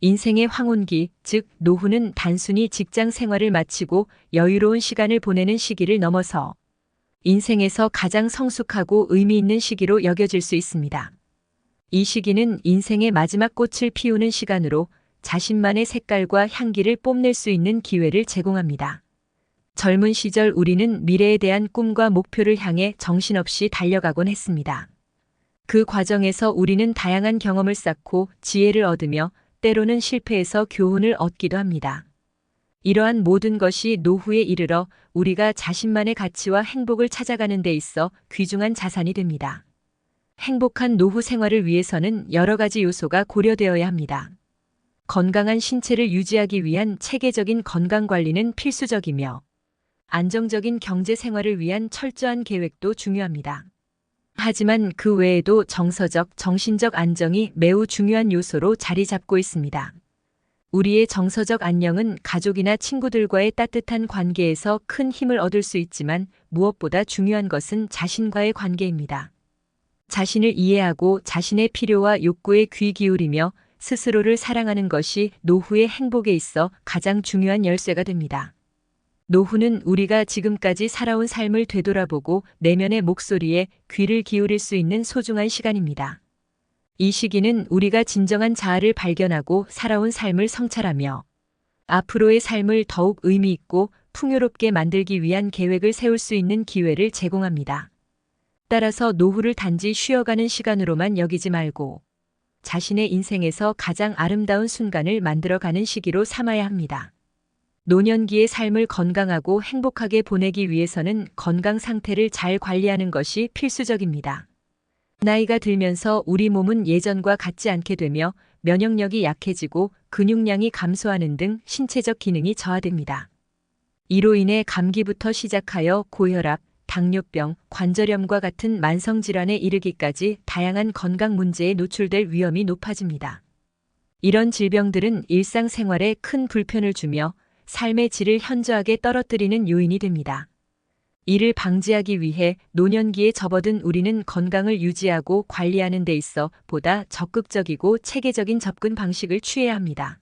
인생의 황혼기, 즉 노후는 단순히 직장 생활을 마치고 여유로운 시간을 보내는 시기를 넘어서 인생에서 가장 성숙하고 의미 있는 시기로 여겨질 수 있습니다. 이 시기는 인생의 마지막 꽃을 피우는 시간으로 자신만의 색깔과 향기를 뽐낼 수 있는 기회를 제공합니다. 젊은 시절 우리는 미래에 대한 꿈과 목표를 향해 정신없이 달려가곤 했습니다. 그 과정에서 우리는 다양한 경험을 쌓고 지혜를 얻으며 때로는 실패해서 교훈을 얻기도 합니다. 이러한 모든 것이 노후에 이르러 우리가 자신만의 가치와 행복을 찾아가는 데 있어 귀중한 자산이 됩니다. 행복한 노후 생활을 위해서는 여러 가지 요소가 고려되어야 합니다. 건강한 신체를 유지하기 위한 체계적인 건강 관리는 필수적이며 안정적인 경제 생활을 위한 철저한 계획도 중요합니다. 하지만 그 외에도 정서적, 정신적 안정이 매우 중요한 요소로 자리 잡고 있습니다. 우리의 정서적 안녕은 가족이나 친구들과의 따뜻한 관계에서 큰 힘을 얻을 수 있지만 무엇보다 중요한 것은 자신과의 관계입니다. 자신을 이해하고 자신의 필요와 욕구에 귀 기울이며 스스로를 사랑하는 것이 노후의 행복에 있어 가장 중요한 열쇠가 됩니다. 노후는 우리가 지금까지 살아온 삶을 되돌아보고 내면의 목소리에 귀를 기울일 수 있는 소중한 시간입니다. 이 시기는 우리가 진정한 자아를 발견하고 살아온 삶을 성찰하며 앞으로의 삶을 더욱 의미 있고 풍요롭게 만들기 위한 계획을 세울 수 있는 기회를 제공합니다. 따라서 노후를 단지 쉬어가는 시간으로만 여기지 말고 자신의 인생에서 가장 아름다운 순간을 만들어가는 시기로 삼아야 합니다. 노년기의 삶을 건강하고 행복하게 보내기 위해서는 건강 상태를 잘 관리하는 것이 필수적입니다. 나이가 들면서 우리 몸은 예전과 같지 않게 되며 면역력이 약해지고 근육량이 감소하는 등 신체적 기능이 저하됩니다. 이로 인해 감기부터 시작하여 고혈압, 당뇨병, 관절염과 같은 만성 질환에 이르기까지 다양한 건강 문제에 노출될 위험이 높아집니다. 이런 질병들은 일상생활에 큰 불편을 주며 삶의 질을 현저하게 떨어뜨리는 요인이 됩니다. 이를 방지하기 위해 노년기에 접어든 우리는 건강을 유지하고 관리하는 데 있어 보다 적극적이고 체계적인 접근 방식을 취해야 합니다.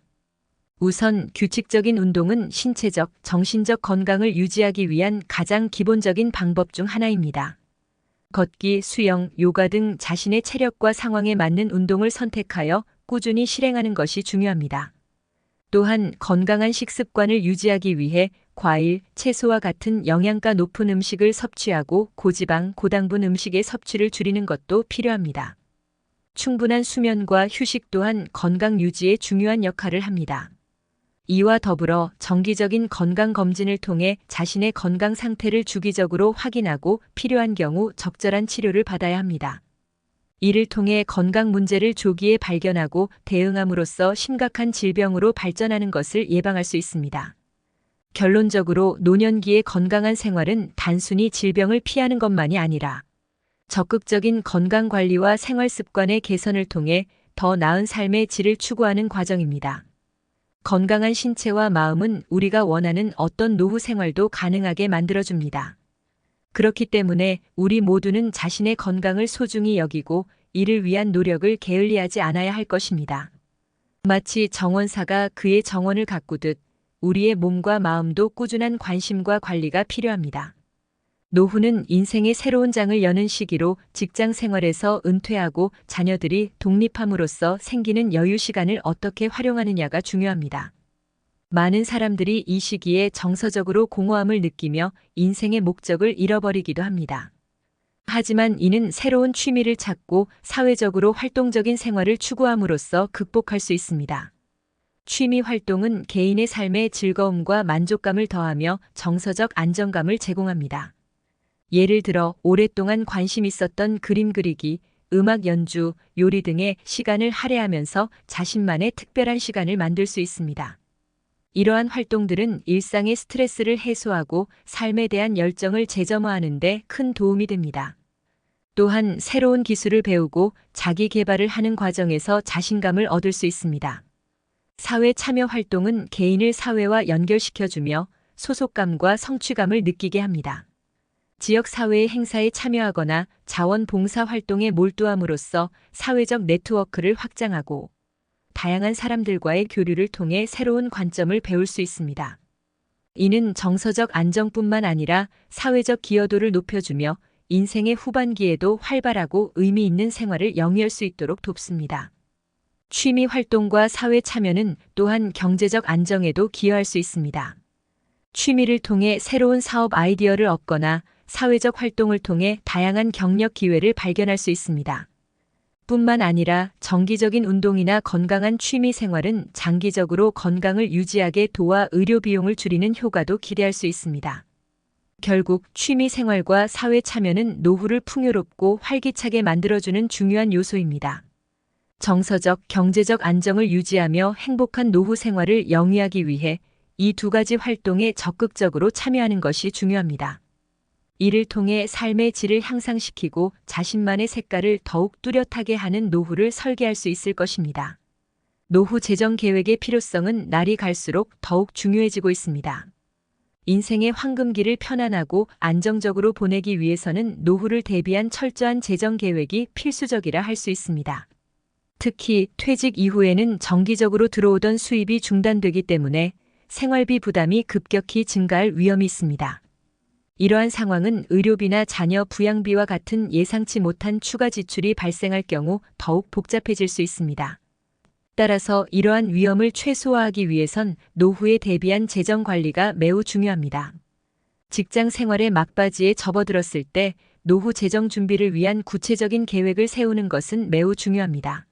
우선 규칙적인 운동은 신체적, 정신적 건강을 유지하기 위한 가장 기본적인 방법 중 하나입니다. 걷기, 수영, 요가 등 자신의 체력과 상황에 맞는 운동을 선택하여 꾸준히 실행하는 것이 중요합니다. 또한 건강한 식습관을 유지하기 위해 과일, 채소와 같은 영양가 높은 음식을 섭취하고 고지방, 고당분 음식의 섭취를 줄이는 것도 필요합니다. 충분한 수면과 휴식 또한 건강 유지에 중요한 역할을 합니다. 이와 더불어 정기적인 건강 검진을 통해 자신의 건강 상태를 주기적으로 확인하고 필요한 경우 적절한 치료를 받아야 합니다. 이를 통해 건강 문제를 조기에 발견하고 대응함으로써 심각한 질병으로 발전하는 것을 예방할 수 있습니다. 결론적으로 노년기의 건강한 생활은 단순히 질병을 피하는 것만이 아니라 적극적인 건강 관리와 생활 습관의 개선을 통해 더 나은 삶의 질을 추구하는 과정입니다. 건강한 신체와 마음은 우리가 원하는 어떤 노후 생활도 가능하게 만들어줍니다. 그렇기 때문에 우리 모두는 자신의 건강을 소중히 여기고 이를 위한 노력을 게을리하지 않아야 할 것입니다. 마치 정원사가 그의 정원을 가꾸듯 우리의 몸과 마음도 꾸준한 관심과 관리가 필요합니다. 노후는 인생의 새로운 장을 여는 시기로 직장 생활에서 은퇴하고 자녀들이 독립함으로써 생기는 여유 시간을 어떻게 활용하느냐가 중요합니다. 많은 사람들이 이 시기에 정서적으로 공허함을 느끼며 인생의 목적을 잃어버리기도 합니다. 하지만 이는 새로운 취미를 찾고 사회적으로 활동적인 생활을 추구함으로써 극복할 수 있습니다. 취미 활동은 개인의 삶의 즐거움과 만족감을 더하며 정서적 안정감을 제공합니다. 예를 들어 오랫동안 관심 있었던 그림 그리기, 음악 연주, 요리 등의 시간을 할애하면서 자신만의 특별한 시간을 만들 수 있습니다. 이러한 활동들은 일상의 스트레스를 해소하고 삶에 대한 열정을 재점화하는 데 큰 도움이 됩니다. 또한 새로운 기술을 배우고 자기 개발을 하는 과정에서 자신감을 얻을 수 있습니다. 사회 참여 활동은 개인을 사회와 연결시켜주며 소속감과 성취감을 느끼게 합니다. 지역 사회의 행사에 참여하거나 자원봉사 활동에 몰두함으로써 사회적 네트워크를 확장하고 다양한 사람들과의 교류를 통해 새로운 관점을 배울 수 있습니다. 이는 정서적 안정뿐만 아니라 사회적 기여도를 높여주며 인생의 후반기에도 활발하고 의미 있는 생활을 영위할 수 있도록 돕습니다. 취미 활동과 사회 참여는 또한 경제적 안정에도 기여할 수 있습니다. 취미를 통해 새로운 사업 아이디어를 얻거나 사회적 활동을 통해 다양한 경력 기회를 발견할 수 있습니다. 뿐만 아니라 정기적인 운동이나 건강한 취미 생활은 장기적으로 건강을 유지하게 도와 의료 비용을 줄이는 효과도 기대할 수 있습니다. 결국 취미 생활과 사회 참여는 노후를 풍요롭고 활기차게 만들어주는 중요한 요소입니다. 정서적, 경제적 안정을 유지하며 행복한 노후 생활을 영위하기 위해 이 두 가지 활동에 적극적으로 참여하는 것이 중요합니다. 이를 통해 삶의 질을 향상시키고 자신만의 색깔을 더욱 뚜렷하게 하는 노후를 설계할 수 있을 것입니다. 노후 재정 계획의 필요성은 날이 갈수록 더욱 중요해지고 있습니다. 인생의 황금기를 편안하고 안정적으로 보내기 위해서는 노후를 대비한 철저한 재정 계획이 필수적이라 할 수 있습니다. 특히 퇴직 이후에는 정기적으로 들어오던 수입이 중단되기 때문에 생활비 부담이 급격히 증가할 위험이 있습니다. 이러한 상황은 의료비나 자녀 부양비와 같은 예상치 못한 추가 지출이 발생할 경우 더욱 복잡해질 수 있습니다. 따라서 이러한 위험을 최소화하기 위해선 노후에 대비한 재정 관리가 매우 중요합니다. 직장 생활의 막바지에 접어들었을 때 노후 재정 준비를 위한 구체적인 계획을 세우는 것은 매우 중요합니다.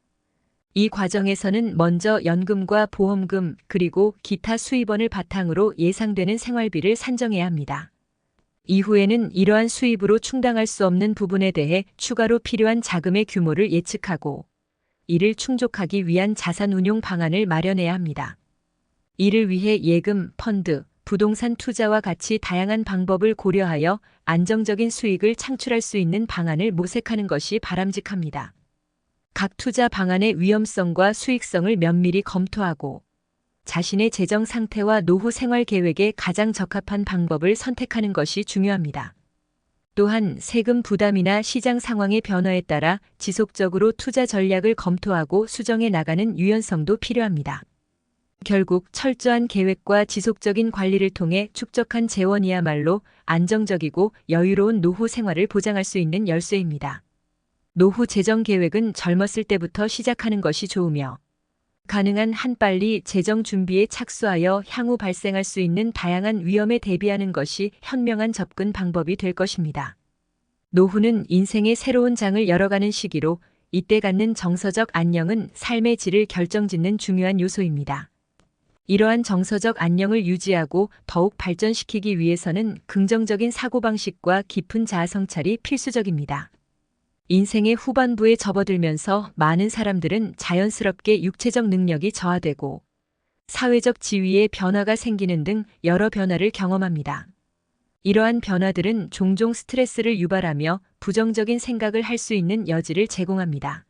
이 과정에서는 먼저 연금과 보험금 그리고 기타 수입원을 바탕으로 예상되는 생활비를 산정해야 합니다. 이후에는 이러한 수입으로 충당할 수 없는 부분에 대해 추가로 필요한 자금의 규모를 예측하고 이를 충족하기 위한 자산 운용 방안을 마련해야 합니다. 이를 위해 예금, 펀드, 부동산 투자와 같이 다양한 방법을 고려하여 안정적인 수익을 창출할 수 있는 방안을 모색하는 것이 바람직합니다. 각 투자 방안의 위험성과 수익성을 면밀히 검토하고 자신의 재정 상태와 노후 생활 계획에 가장 적합한 방법을 선택하는 것이 중요합니다. 또한 세금 부담이나 시장 상황의 변화에 따라 지속적으로 투자 전략을 검토하고 수정해 나가는 유연성도 필요합니다. 결국 철저한 계획과 지속적인 관리를 통해 축적한 재원이야말로 안정적이고 여유로운 노후 생활을 보장할 수 있는 열쇠입니다. 노후 재정 계획은 젊었을 때부터 시작하는 것이 좋으며 가능한 한 빨리 재정 준비에 착수하여 향후 발생할 수 있는 다양한 위험에 대비하는 것이 현명한 접근 방법이 될 것입니다. 노후는 인생의 새로운 장을 열어가는 시기로 이때 갖는 정서적 안녕은 삶의 질을 결정짓는 중요한 요소입니다. 이러한 정서적 안녕을 유지하고 더욱 발전시키기 위해서는 긍정적인 사고방식과 깊은 자아 성찰이 필수적입니다. 인생의 후반부에 접어들면서 많은 사람들은 자연스럽게 육체적 능력이 저하되고 사회적 지위에 변화가 생기는 등 여러 변화를 경험합니다. 이러한 변화들은 종종 스트레스를 유발하며 부정적인 생각을 할 수 있는 여지를 제공합니다.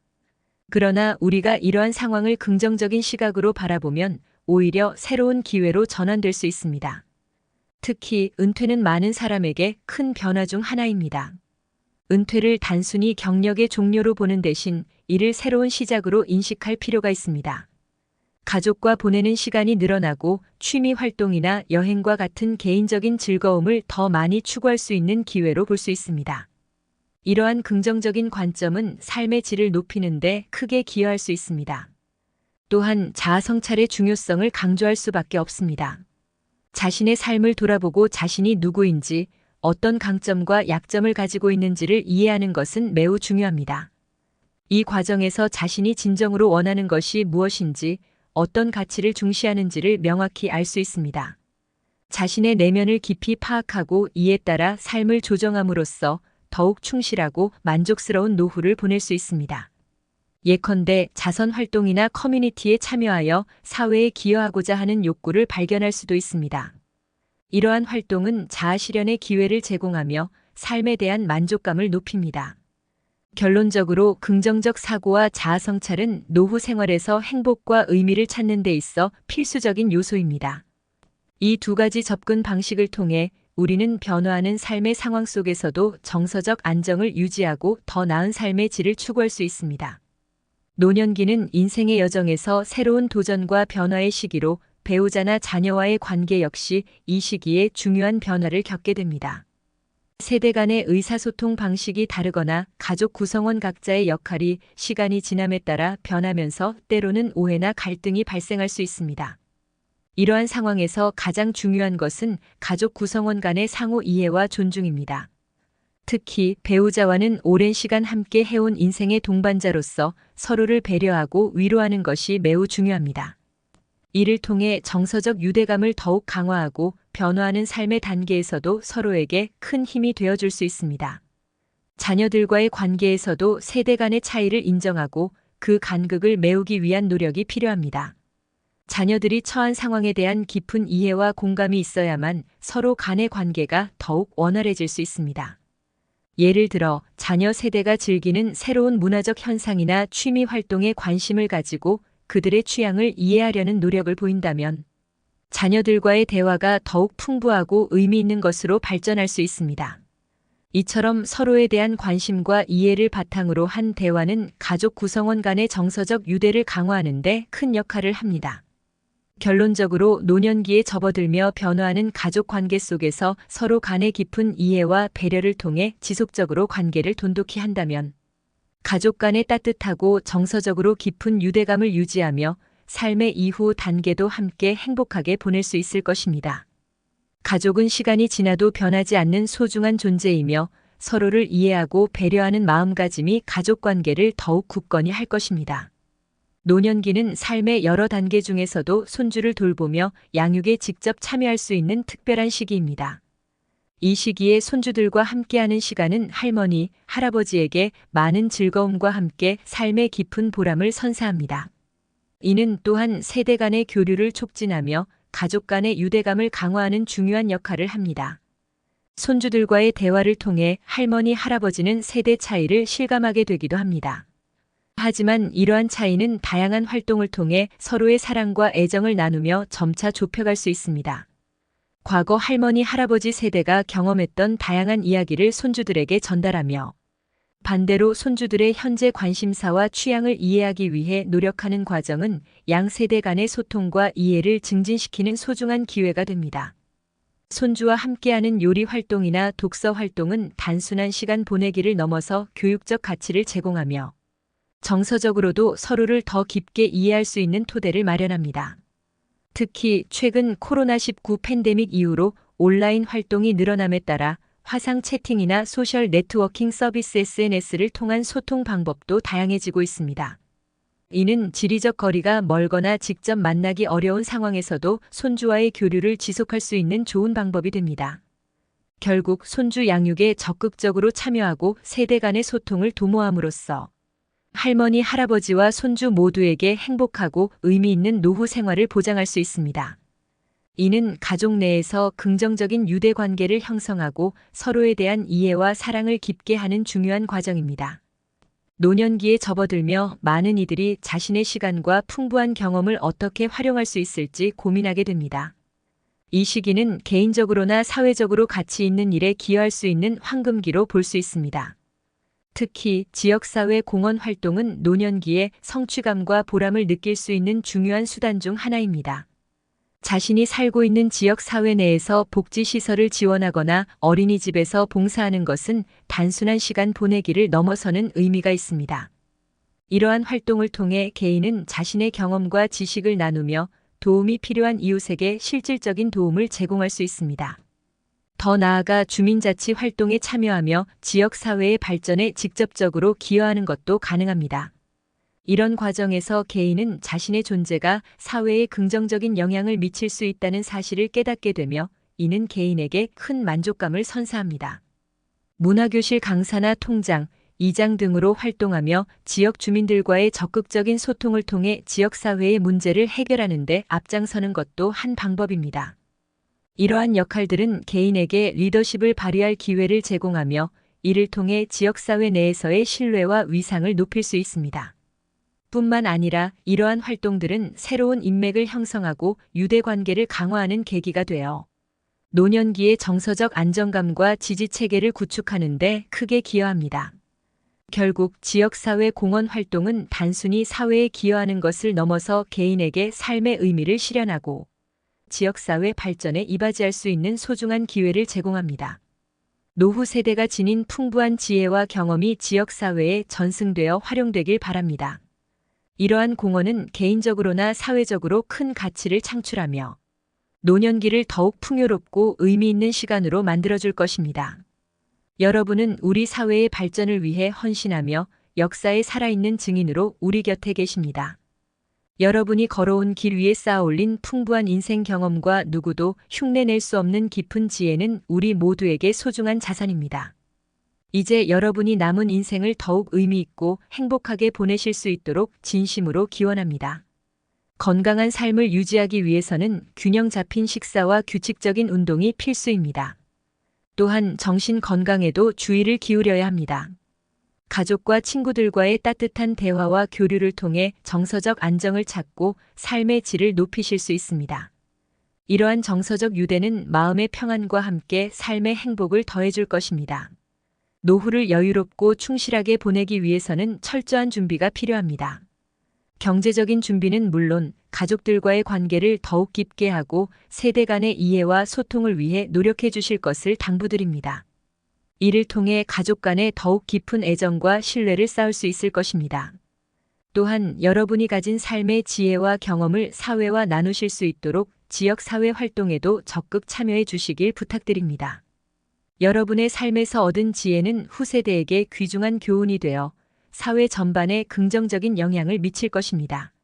그러나 우리가 이러한 상황을 긍정적인 시각으로 바라보면 오히려 새로운 기회로 전환될 수 있습니다. 특히 은퇴는 많은 사람에게 큰 변화 중 하나입니다. 은퇴를 단순히 경력의 종료로 보는 대신 이를 새로운 시작으로 인식할 필요가 있습니다. 가족과 보내는 시간이 늘어나고 취미 활동이나 여행과 같은 개인적인 즐거움을 더 많이 추구할 수 있는 기회로 볼 수 있습니다. 이러한 긍정적인 관점은 삶의 질을 높이는데 크게 기여할 수 있습니다. 또한 자아 성찰의 중요성을 강조할 수밖에 없습니다. 자신의 삶을 돌아보고 자신이 누구인지 어떤 강점과 약점을 가지고 있는지를 이해하는 것은 매우 중요합니다. 이 과정에서 자신이 진정으로 원하는 것이 무엇인지 어떤 가치를 중시하는지를 명확히 알 수 있습니다. 자신의 내면을 깊이 파악하고 이에 따라 삶을 조정함으로써 더욱 충실하고 만족스러운 노후를 보낼 수 있습니다. 예컨대 자선 활동이나 커뮤니티에 참여하여 사회에 기여하고자 하는 욕구를 발견할 수도 있습니다. 이러한 활동은 자아 실현의 기회를 제공하며 삶에 대한 만족감을 높입니다. 결론적으로 긍정적 사고와 자아 성찰은 노후 생활에서 행복과 의미를 찾는 데 있어 필수적인 요소입니다. 이 두 가지 접근 방식을 통해 우리는 변화하는 삶의 상황 속에서도 정서적 안정을 유지하고 더 나은 삶의 질을 추구할 수 있습니다. 노년기는 인생의 여정에서 새로운 도전과 변화의 시기로 배우자나 자녀와의 관계 역시 이 시기에 중요한 변화를 겪게 됩니다. 세대 간의 의사소통 방식이 다르거나 가족 구성원 각자의 역할이 시간이 지남에 따라 변하면서 때로는 오해나 갈등이 발생할 수 있습니다. 이러한 상황에서 가장 중요한 것은 가족 구성원 간의 상호 이해와 존중입니다. 특히 배우자와는 오랜 시간 함께 해온 인생의 동반자로서 서로를 배려하고 위로하는 것이 매우 중요합니다. 이를 통해 정서적 유대감을 더욱 강화하고 변화하는 삶의 단계에서도 서로에게 큰 힘이 되어줄 수 있습니다. 자녀들과의 관계에서도 세대 간의 차이를 인정하고 그 간극을 메우기 위한 노력이 필요합니다. 자녀들이 처한 상황에 대한 깊은 이해와 공감이 있어야만 서로 간의 관계가 더욱 원활해질 수 있습니다. 예를 들어 자녀 세대가 즐기는 새로운 문화적 현상이나 취미 활동에 관심을 가지고 그들의 취향을 이해하려는 노력을 보인다면 자녀들과의 대화가 더욱 풍부하고 의미 있는 것으로 발전할 수 있습니다. 이처럼 서로에 대한 관심과 이해를 바탕으로 한 대화는 가족 구성원 간의 정서적 유대를 강화하는 데 큰 역할을 합니다. 결론적으로 노년기에 접어들며 변화하는 가족 관계 속에서 서로 간의 깊은 이해와 배려를 통해 지속적으로 관계를 돈독히 한다면 가족 간의 따뜻하고 정서적으로 깊은 유대감을 유지하며 삶의 이후 단계도 함께 행복하게 보낼 수 있을 것입니다. 가족은 시간이 지나도 변하지 않는 소중한 존재이며 서로를 이해하고 배려하는 마음가짐이 가족 관계를 더욱 굳건히 할 것입니다. 노년기는 삶의 여러 단계 중에서도 손주를 돌보며 양육에 직접 참여할 수 있는 특별한 시기입니다. 이 시기에 손주들과 함께하는 시간은 할머니, 할아버지에게 많은 즐거움과 함께 삶의 깊은 보람을 선사합니다. 이는 또한 세대 간의 교류를 촉진하며 가족 간의 유대감을 강화하는 중요한 역할을 합니다. 손주들과의 대화를 통해 할머니, 할아버지는 세대 차이를 실감하게 되기도 합니다. 하지만 이러한 차이는 다양한 활동을 통해 서로의 사랑과 애정을 나누며 점차 좁혀갈 수 있습니다. 과거 할머니, 할아버지 세대가 경험했던 다양한 이야기를 손주들에게 전달하며 반대로 손주들의 현재 관심사와 취향을 이해하기 위해 노력하는 과정은 양 세대 간의 소통과 이해를 증진시키는 소중한 기회가 됩니다. 손주와 함께하는 요리 활동이나 독서 활동은 단순한 시간 보내기를 넘어서 교육적 가치를 제공하며 정서적으로도 서로를 더 깊게 이해할 수 있는 토대를 마련합니다. 특히 최근 코로나19 팬데믹 이후로 온라인 활동이 늘어남에 따라 화상 채팅이나 소셜 네트워킹 서비스 SNS를 통한 소통 방법도 다양해지고 있습니다. 이는 지리적 거리가 멀거나 직접 만나기 어려운 상황에서도 손주와의 교류를 지속할 수 있는 좋은 방법이 됩니다. 결국 손주 양육에 적극적으로 참여하고 세대 간의 소통을 도모함으로써 할머니, 할아버지와 손주 모두에게 행복하고 의미 있는 노후 생활을 보장할 수 있습니다. 이는 가족 내에서 긍정적인 유대 관계를 형성하고 서로에 대한 이해와 사랑을 깊게 하는 중요한 과정입니다. 노년기에 접어들며 많은 이들이 자신의 시간과 풍부한 경험을 어떻게 활용할 수 있을지 고민하게 됩니다. 이 시기는 개인적으로나 사회적으로 가치 있는 일에 기여할 수 있는 황금기로 볼 수 있습니다. 특히 지역사회 공헌 활동은 노년기에 성취감과 보람을 느낄 수 있는 중요한 수단 중 하나입니다. 자신이 살고 있는 지역 사회 내에서 복지시설을 지원하거나 어린이집에서 봉사하는 것은 단순한 시간 보내기를 넘어서는 의미가 있습니다. 이러한 활동을 통해 개인은 자신의 경험과 지식을 나누며 도움이 필요한 이웃에게 실질적인 도움을 제공할 수 있습니다. 더 나아가 주민자치 활동에 참여하며 지역 사회의 발전에 직접적으로 기여하는 것도 가능합니다. 이런 과정에서 개인은 자신의 존재가 사회에 긍정적인 영향을 미칠 수 있다는 사실을 깨닫게 되며 이는 개인에게 큰 만족감을 선사합니다. 문화교실 강사나 통장, 이장 등으로 활동하며 지역 주민들과의 적극적인 소통을 통해 지역사회의 문제를 해결하는 데 앞장서는 것도 한 방법입니다. 이러한 역할들은 개인에게 리더십을 발휘할 기회를 제공하며 이를 통해 지역사회 내에서의 신뢰와 위상을 높일 수 있습니다. 뿐만 아니라 이러한 활동들은 새로운 인맥을 형성하고 유대 관계를 강화하는 계기가 되어 노년기의 정서적 안정감과 지지 체계를 구축하는 데 크게 기여합니다. 결국 지역사회 공헌 활동은 단순히 사회에 기여하는 것을 넘어서 개인에게 삶의 의미를 실현하고 지역사회 발전에 이바지할 수 있는 소중한 기회를 제공합니다. 노후 세대가 지닌 풍부한 지혜와 경험이 지역사회에 전승되어 활용되길 바랍니다. 이러한 공헌은 개인적으로나 사회적으로 큰 가치를 창출하며 노년기를 더욱 풍요롭고 의미 있는 시간으로 만들어줄 것입니다. 여러분은 우리 사회의 발전을 위해 헌신하며 역사에 살아있는 증인으로 우리 곁에 계십니다. 여러분이 걸어온 길 위에 쌓아 올린 풍부한 인생 경험과 누구도 흉내낼 수 없는 깊은 지혜는 우리 모두에게 소중한 자산입니다. 이제 여러분이 남은 인생을 더욱 의미 있고 행복하게 보내실 수 있도록 진심으로 기원합니다. 건강한 삶을 유지하기 위해서는 균형 잡힌 식사와 규칙적인 운동이 필수입니다. 또한 정신 건강에도 주의를 기울여야 합니다. 가족과 친구들과의 따뜻한 대화와 교류를 통해 정서적 안정을 찾고 삶의 질을 높이실 수 있습니다. 이러한 정서적 유대는 마음의 평안과 함께 삶의 행복을 더해줄 것입니다. 노후를 여유롭고 충실하게 보내기 위해서는 철저한 준비가 필요합니다. 경제적인 준비는 물론 가족들과의 관계를 더욱 깊게 하고 세대 간의 이해와 소통을 위해 노력해 주실 것을 당부드립니다. 이를 통해 가족 간에 더욱 깊은 애정과 신뢰를 쌓을 수 있을 것입니다. 또한 여러분이 가진 삶의 지혜와 경험을 사회와 나누실 수 있도록 지역 사회 활동에도 적극 참여해 주시길 부탁드립니다. 여러분의 삶에서 얻은 지혜는 후세대에게 귀중한 교훈이 되어 사회 전반에 긍정적인 영향을 미칠 것입니다.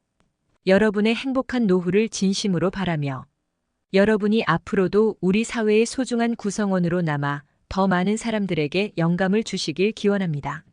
여러분의 행복한 노후를 진심으로 바라며 여러분이 앞으로도 우리 사회의 소중한 구성원으로 남아 더 많은 사람들에게 영감을 주시길 기원합니다.